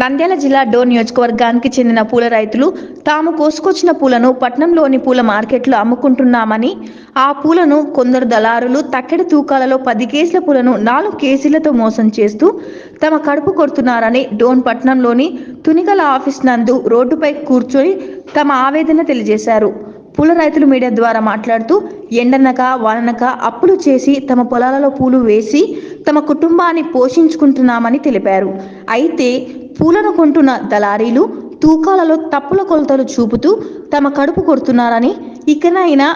నంద్యాల జిల్లా డోన్ నియోజకవర్గానికి చెందిన పూల రైతులు తాము కోసుకొచ్చిన పూలను పట్నంలోని పూల మార్కెట్లో అమ్ముకుంటున్నామని ఆ పూలను కొందరు దళారులు తక్కెడ తూకాలలో పది కేజీల పూలను నాలుగు కేజీలతో మోసం చేస్తూ తమ కడుపు కొడుతున్నారని డోన్ పట్నంలోని తునిగల ఆఫీస్ నందు రోడ్డుపై కూర్చొని తమ ఆవేదన తెలియజేశారు. పూల రైతులు మీడియా ద్వారా మాట్లాడుతూ ఎండనక వాననక అప్పులు చేసి తమ పొలాలలో పూలు వేసి తమ కుటుంబాన్ని పోషించుకుంటున్నామని తెలిపారు. అయితే పూలను కొంటున్న దళారీలు తూకాలలో తప్పుల కొలతలు చూపుతూ తమ కడుపు కొడుతున్నారని ఇకనైనా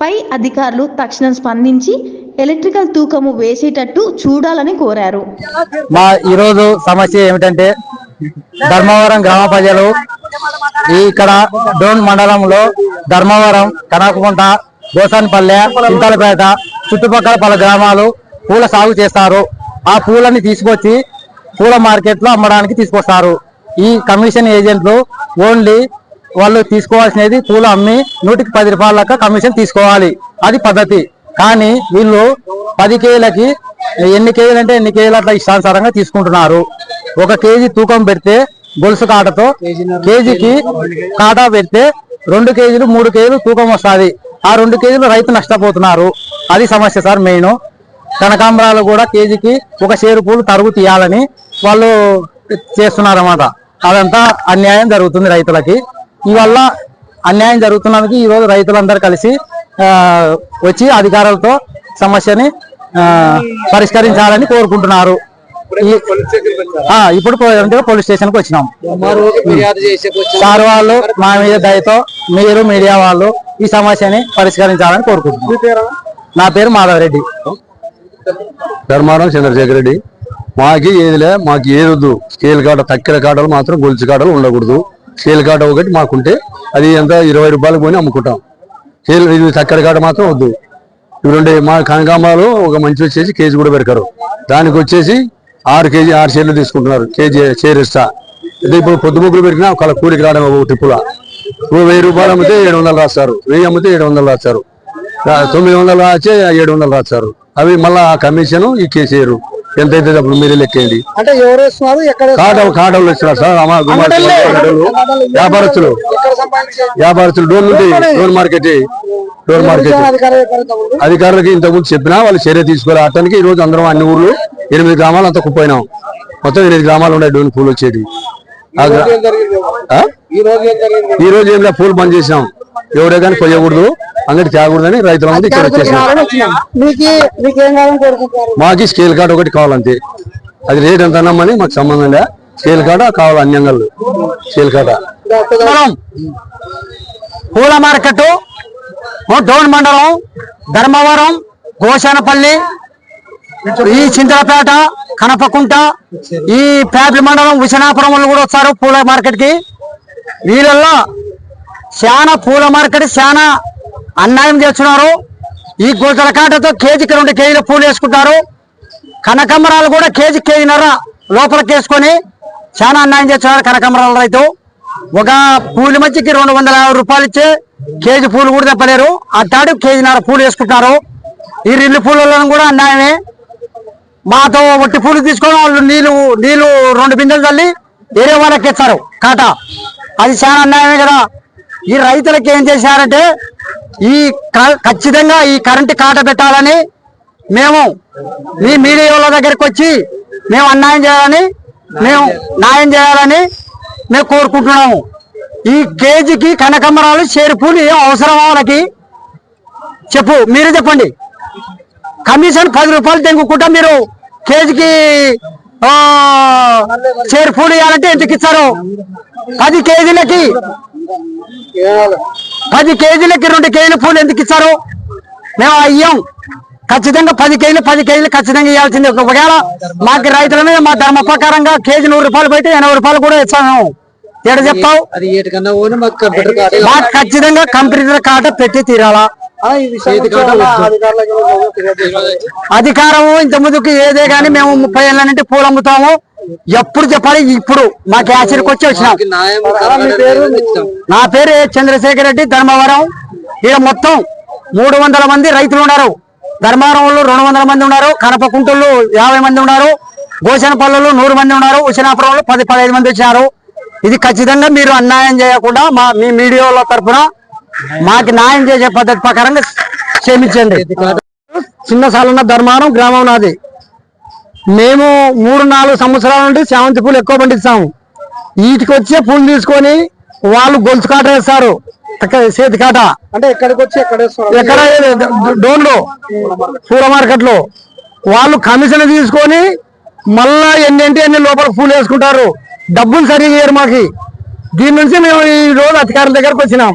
పై అధికారులు తక్షణం స్పందించి ఎలక్ట్రికల్ తూకము వేసేటట్టు చూడాలని కోరారు. మా ఈరోజు సమస్య ఏమిటంటే ధర్మవరం గ్రామ ప్రజలు ఇక్కడ డోన్ మండలంలో ధర్మవరం కనకకుంట గోసాన్పల్లె ఇంతలపేట చుట్టుపక్కల పలు గ్రామాలు పూల సాగు చేస్తారు. ఆ పూలని తీసుకొచ్చి పూల మార్కెట్లో అమ్మడానికి తీసుకొస్తారు. ఈ కమిషన్ ఏజెంట్లు ఓన్లీ వాళ్ళు తీసుకోవాల్సినది పూలు అమ్మి నూటికి పది రూపాయల లెక్క కమిషన్ తీసుకోవాలి. అది పద్ధతి. కానీ వీళ్ళు పది కేజీలకి ఎన్ని కేజీలు అంటే ఎన్ని కేజీలు అట్లా ఇష్టానుసారంగా తీసుకుంటున్నారు. ఒక కేజీ తూకం పెడితే గొలుసు కాటతో కేజీకి కాటా పెడితే రెండు కేజీలు మూడు కేజీలు తూకం వస్తుంది. ఆ రెండు కేజీలు రైతు నష్టపోతున్నారు. అది సమస్య సార్ మెయిన్. కనకాంబరాలు కూడా కేజీకి ఒక షేరు పూలు తరుగు తీయాలని వాళ్ళు చేస్తున్నారు అన్నమాట అదంతా అన్యాయం జరుగుతుంది రైతులకి. ఇవల్ల అన్యాయం జరుగుతున్నందుకు ఈ రోజు రైతులందరూ కలిసి వచ్చి అధికారులతో సమస్యని పరిష్కరించాలని కోరుకుంటున్నారు. ఇప్పుడు పోలీస్ స్టేషన్కి వచ్చినాం. సార్ వాళ్ళు మా మీద దయతో మీరు మీడియా వాళ్ళు ఈ సమస్యని పరిష్కరించాలని కోరుకుంటున్నాం నా పేరు మాధవరెడ్డి. ధర్మారం చంద్రశేఖర్ రెడ్డి. మాకి ఏదిలే మాకు ఏది వద్దు స్కేల్ కాట తక్కిన కాటలు మాత్రం గొలుసు కాటలు ఉండకూడదు. స్కేల్ కాట ఒకటి మాకుంటే అది ఎంత? ఇరవై రూపాయలు పోయి అమ్ముకుంటాం. స్కేల్ ఇది తక్కెల కాట మాత్రం వద్దు. ఇవి మా కనకాంబాలు ఒక మంచి వచ్చేసి కేజీ కూడా పెడతారు. దానికి వచ్చేసి ఆరు కేజీ ఆరు షేర్లు తీసుకుంటున్నారు. కేజీ షేర్ ఇస్తా అదే ఇప్పుడు పొద్దు ముగ్గులు పెట్టినా ఒక కూలికి రావడం ఒక టిప్పుల. ఇప్పుడు వెయ్యి రూపాయలు అమ్మితే ఏడు వందలు రాస్తారు. వెయ్యి అమ్మితే ఏడు వందలు రాస్తారు. తొమ్మిది వందలు రాచే ఏడు వందలు రాస్తారు. అవి మళ్ళీ ఆ కమిషన్ ఈ కేసీఆర్ ఎంతైతే అప్పుడు మీరే లెక్కేయండి. అంటే ఎవరు వస్తున్నారు? కాటలు కాటలు ఇస్తున్నారు సార్ వ్యాపారస్తులు. వ్యాపారస్తులు డోర్ నుండి డోర్ మార్కెట్ డోర్ మార్కెట్ అధికారులకి ఇంతకుముందు చెప్పినా వాళ్ళు చర్య తీసుకోవాలి అతనికి ఈ రోజు అందరం అన్ని ఊర్లు ఎనిమిది గ్రామాలు అంతా కుప్పైనాం. మొత్తం ఎనిమిది గ్రామాలు ఉన్నాయి డోన్ పూలు వచ్చేటి ఆ? ఈ రోజు ఏం పూలు బంద్ చేసినాం. ఎవరే కానీ కొయ్యకూడదు. అంగడి తేకూడదని రైతులందరూ ఇక్కడ వచ్చేసినాం మీకు స్కేల్ కార్డ్ ఒకటి కావాలంతే. అది రేట్ ఎంత అన్నామని మాకు సంబంధం లే. స్కేల్ కార్డ్ కావాలి అన్ని అంగళ్ళు? Scale card? మండలం పూల మార్కెట్ డోన్ మండలం ధర్మవరం గోశానపల్లి ఈ చింతలపేట కనపకుంట ఈ పేపలి మండలం విశనాపురం వాళ్ళు కూడా వస్తారు పూల మార్కెట్కి వీళ్ళల్లో చాలా పూల మార్కెట్ చాలా అన్యాయం చేస్తున్నారు. ఈ గోతల కాటతో కేజీకి రెండు కేజీల పూలు వేసుకుంటారు. కనకమరాలు కూడా కేజీ కేజీన్నర లోపలికి వేసుకొని చాలా అన్యాయం చేస్తున్నారు కనకమరాల రైతు. ఒక పూల మధ్యకి రెండు వందల యాభై రూపాయలు ఇచ్చే కేజీ పూలు కూడా తెప్పలేరు అట్టాడు కేజీన్నర పూలు వేసుకుంటున్నారు ఈ రిల్లు పూలలో కూడా అన్యాయమే. మాతో ఒట్టి పూలు తీసుకొని వాళ్ళు నీళ్ళు నీళ్ళు రెండు బిందెలు తల్లి వేరే వాళ్ళకి ఇస్తారు. కాట. అది చాలా అన్యాయమే కదా. ఈ రైతులకి ఏం చేశారంటే ఈ క- ఖచ్చితంగా ఈ కరెంటు కాట పెట్టాలని మేము మీ మీడియా వాళ్ళ దగ్గరికి వచ్చి మేము అన్యాయం చేయాలని మేము న్యాయం చేయాలని మేము కోరుకుంటున్నాము. ఈ కేజీకి కనకమ్మరాలు చేరుపులు ఏం అవసరం వాళ్ళకి? చెప్పు మీరే చెప్పండి. కమిషన్ పది రూపాయలు తెంగుకుంటా మీరు కేజీకి చేరుపులు ఇవ్వాలంటే ఎందుకు ఇస్తారు పది కేజీలకి పది కేజీలకి రెండు కేజీల పూలు ఎందుకు ఇస్తారు మేము అయ్యాం. ఖచ్చితంగా పది కేజీలు పది కేజీలు ఖచ్చితంగా ఇవ్వాల్సింది. ఒకవేళ మాకు రైతుల మీద మా ధర్మ ప్రకారంగా కేజీ నూరు రూపాయలు పెట్టి ఎనభై రూపాయలు కూడా ఇస్తాము ఎక్కడ చెప్తావు? అది ఏటికన్నా పోనీ మాకు ఖచ్చితంగా కంప్యూటర్ కాట పెట్టి తీరాలా? చేతి కార్డు అధికారం ఇంత ముందుకు ఏదే గానీ మేము ముప్పై ఏళ్ళ నుండి పూలు అమ్ముతాము. ఎప్పుడు చెప్పాలి? ఇప్పుడు మా క్యాషియర్కి వచ్చి వచ్చినాం. నా పేరు. చంద్రశేఖర్ రెడ్డి ధర్మవరం. ఇక్కడ మొత్తం మూడు వందల మంది రైతులు ఉన్నారు. ధర్మవరం వాళ్ళు రెండు వందల మంది ఉన్నారు. కనపకుంటోళ్ళు యాభై మంది ఉన్నారు. గోషనపల్లిలో నూరు మంది ఉన్నారు. ఉషనాపురంలో పది పదహైదు మంది వచ్చినారు. ఇది ఖచ్చితంగా మీరు అన్యాయం చేయకుండా మా మీ మీడియాల తరఫున మాకు న్యాయం చేసే పద్ధతి ప్రకారంగా క్షమించండి. చిన్న సాలన్న ధర్మారం గ్రామం నాది. మేము మూడు నాలుగు సంవత్సరాల నుండి శామంతి పూలు ఎక్కువ పండిస్తాము. వీటికి వచ్చే పూలు తీసుకొని వాళ్ళు గొలుసు కాట వేస్తారు. చేతి కాట. అంటే ఎక్కడికి వచ్చి ఎక్కడ డోన్లో పూల మార్కెట్లో వాళ్ళు కమిషన్ తీసుకొని మళ్ళా ఎన్నింటి ఎన్ని లోపల పూలు వేసుకుంటారు. డబ్బులు సరిగా ఇయ్యరు మాకి. దీని నుంచి మేము ఈ రోజు అధికారుల దగ్గరకు వచ్చినాం.